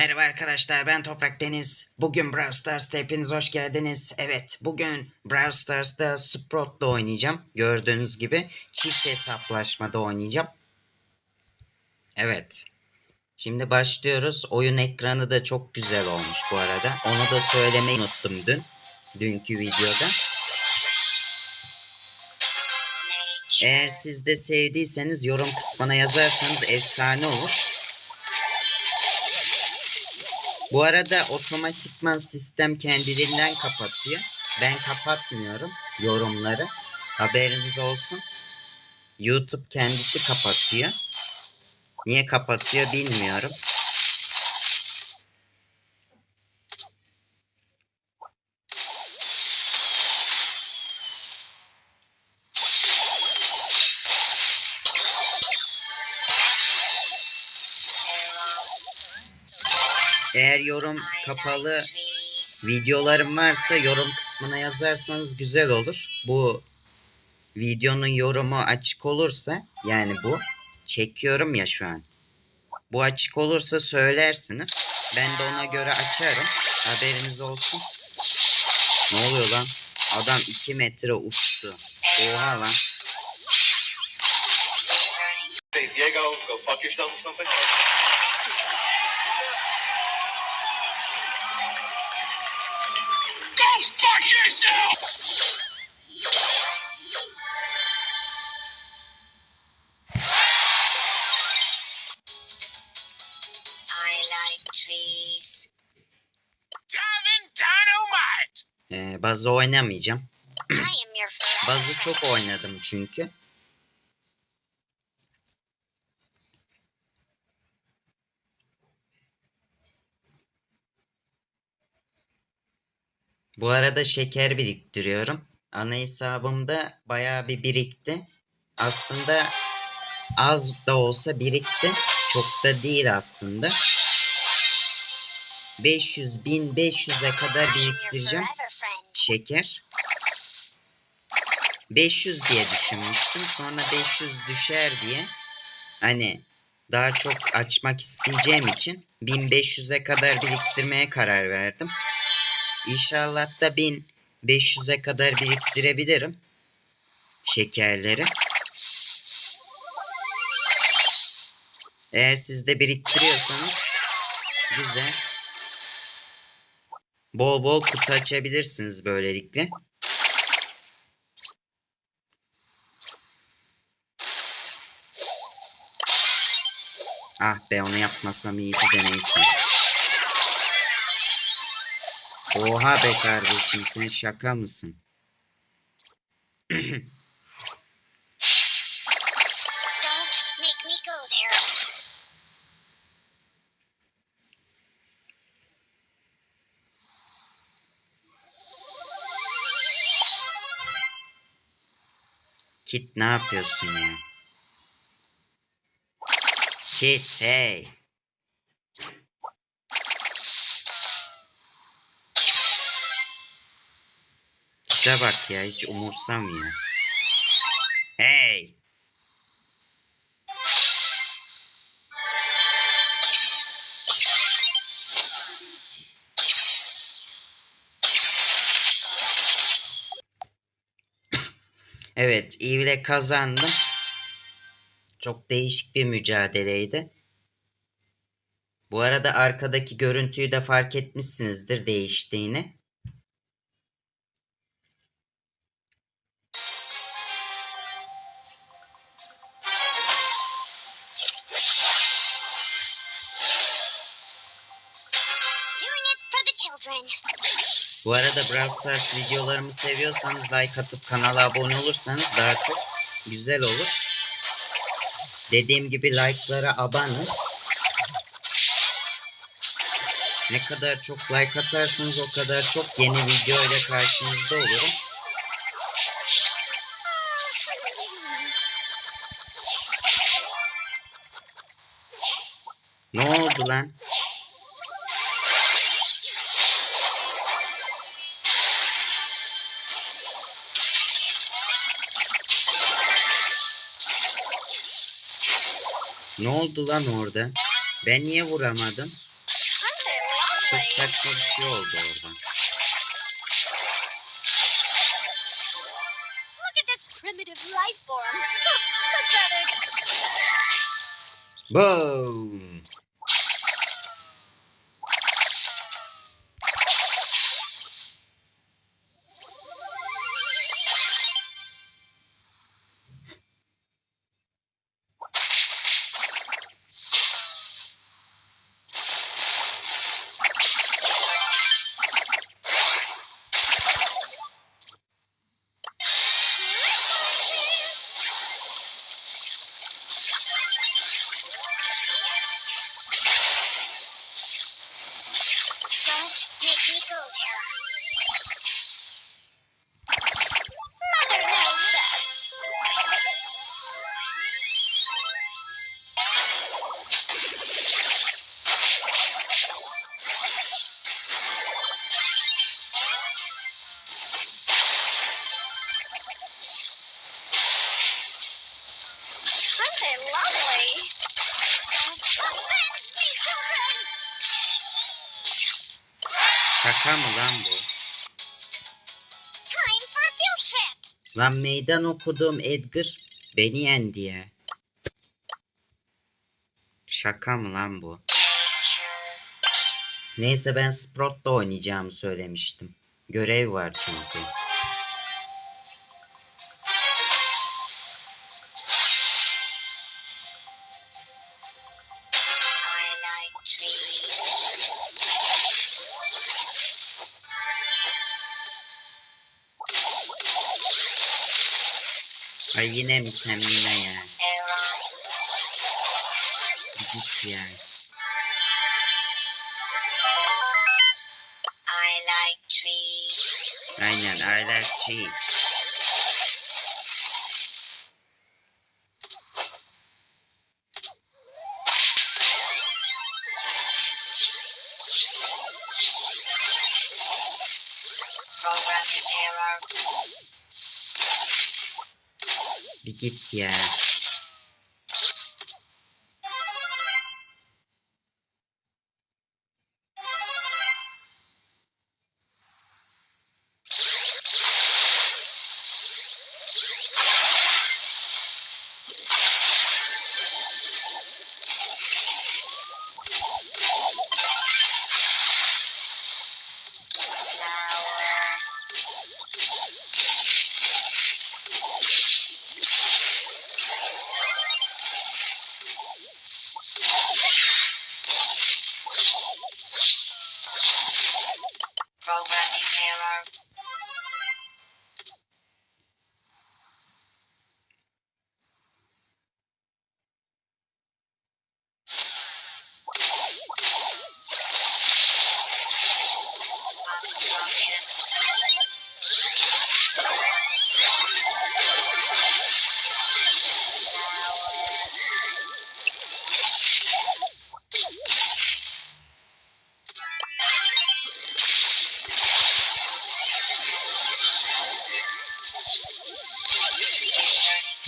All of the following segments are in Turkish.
Merhaba arkadaşlar ben Toprak Deniz. Bugün Brawl Stars'ta hepiniz hoş geldiniz. Evet bugün Brawl Stars'ta Sprout'la oynayacağım. Gördüğünüz gibi çift hesaplaşmada oynayacağım. Evet. Şimdi başlıyoruz. Oyun ekranı da çok güzel olmuş bu arada. Onu da söylemeyi unuttum dün. Dünkü videoda. Eğer siz de sevdiyseniz yorum kısmına yazarsanız efsane olur. Bu arada otomatikman sistem kendiliğinden kapatıyor. Ben kapatmıyorum yorumları. Haberiniz olsun. YouTube kendisi kapatıyor. Niye kapatıyor bilmiyorum. Yorum kapalı videolarım varsa yorum kısmına yazarsanız güzel olur. Bu videonun yorumu açık olursa yani bu çekiyorum ya şu an. Bu açık olursa söylersiniz. Ben de ona göre açarım. Haberiniz olsun. Ne oluyor lan? Adam 2 metre uçtu. Oha lan. Diego, go fuck yourself or something? Ee, bazı oynamayacağım. Bazı çok oynadım çünkü. Bu arada şeker biriktiriyorum. Ana hesabımda bayağı bir birikti. Aslında az da olsa birikti. Çok da değil aslında. 500 1500'e kadar biriktireceğim şeker. 500 diye düşünmüştüm. Sonra 500 düşer diye. Hani daha çok açmak isteyeceğim için 1500'e kadar biriktirmeye karar verdim. İnşallah da 1500'e kadar biriktirebilirim. Şekerleri. Eğer siz de biriktiriyorsanız güzel. Bol bol kutu açabilirsiniz böylelikle. Ah be onu yapmasam iyiydi de neyse. Oha be kardeşim sen şaka mısın? Kit ne yapıyorsun ya? Kit hey. Kit'e bak ya hiç umursamıyor. Hey. Evet, Eve'le kazandım. Çok değişik bir mücadeleydi. Bu arada arkadaki görüntüyü de fark etmişsinizdir değiştiğini. Children. Bu arada Brawl Stars videolarımı seviyorsanız like atıp kanala abone olursanız daha çok güzel olur. Dediğim gibi like'lara abanın. Ne kadar çok like atarsanız o kadar çok yeni video ile karşınızda olurum. Ne oldu lan? Ne oldu lan orada? Ben niye vuramadım? saçma bir şey oldu orada. Boom. Lan meydan okuduğum Edgar beni yendi ya. Şaka mı lan bu? Neyse ben Sprout'la oynayacağımı söylemiştim. Görev var çünkü. Ay yine mi sen yine ya? Git ya. I like trees. Aynen I like cheese. Bir git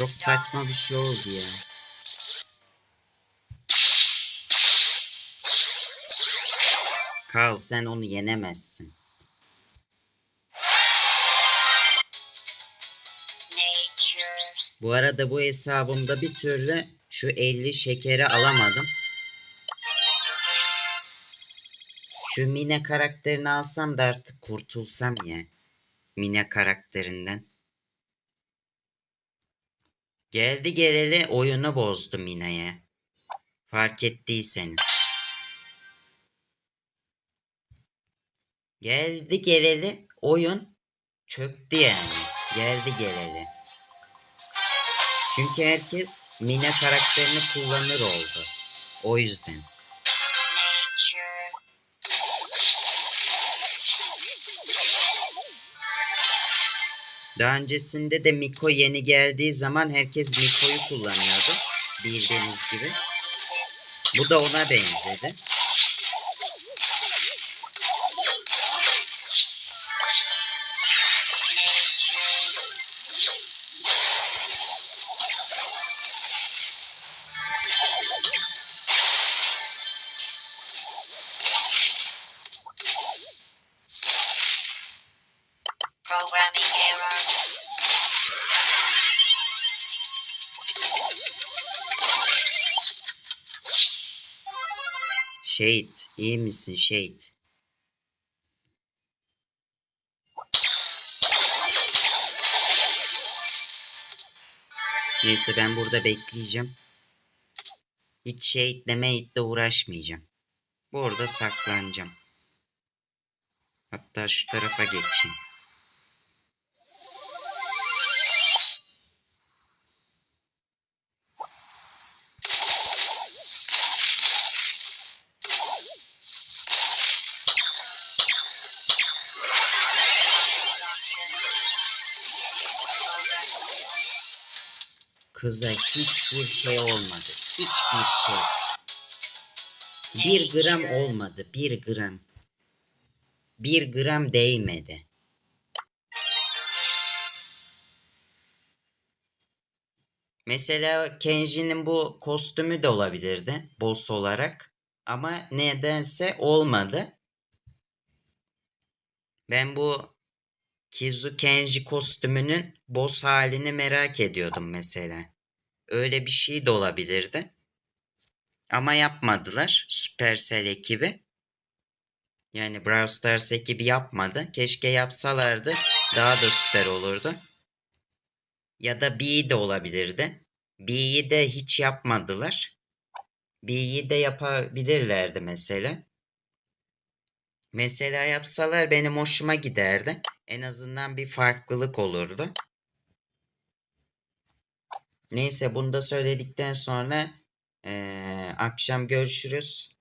Çok saçma bir şey oldu ya. Carl sen onu yenemezsin. Bu arada bu hesabımda bir türlü şu 50 şekeri alamadım. Şu Mine karakterini alsam da artık kurtulsam ya. Mine karakterinden. Geldi geleli oyunu bozdu Mine'ye. Fark ettiyseniz. Geldi geleli oyun çöktü yani. Geldi geleli. Çünkü herkes Mine karakterini kullanır oldu. O yüzden. Daha öncesinde de Miko yeni geldiği zaman herkes Miko'yu kullanıyordu. Bildiğiniz gibi. Bu da ona benzedi. Shade, iyi misin Shade? Neyse ben burada bekleyeceğim. Hiç Shade'le Made'le uğraşmayacağım. Burada saklanacağım. Hatta şu tarafa geçeyim. Kıza hiçbir şey olmadı. Hiçbir şey. Bir gram olmadı. Bir gram. Bir gram değmedi. Mesela Kenji'nin bu kostümü de olabilirdi. Boss olarak. Ama nedense olmadı. Ben bu Kizu Kenji kostümünün boss halini merak ediyordum mesela. Öyle bir şey de olabilirdi. Ama yapmadılar Supercell ekibi. Yani Brawl Stars ekibi yapmadı. Keşke yapsalardı daha da süper olurdu. Ya da B'yi de olabilirdi. B'yi de hiç yapmadılar. B'yi de yapabilirlerdi mesela. Mesela yapsalar benim hoşuma giderdi. En azından bir farklılık olurdu. Neyse bunu da söyledikten sonra eee, akşam görüşürüz.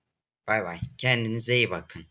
Bay bay. Kendinize iyi bakın.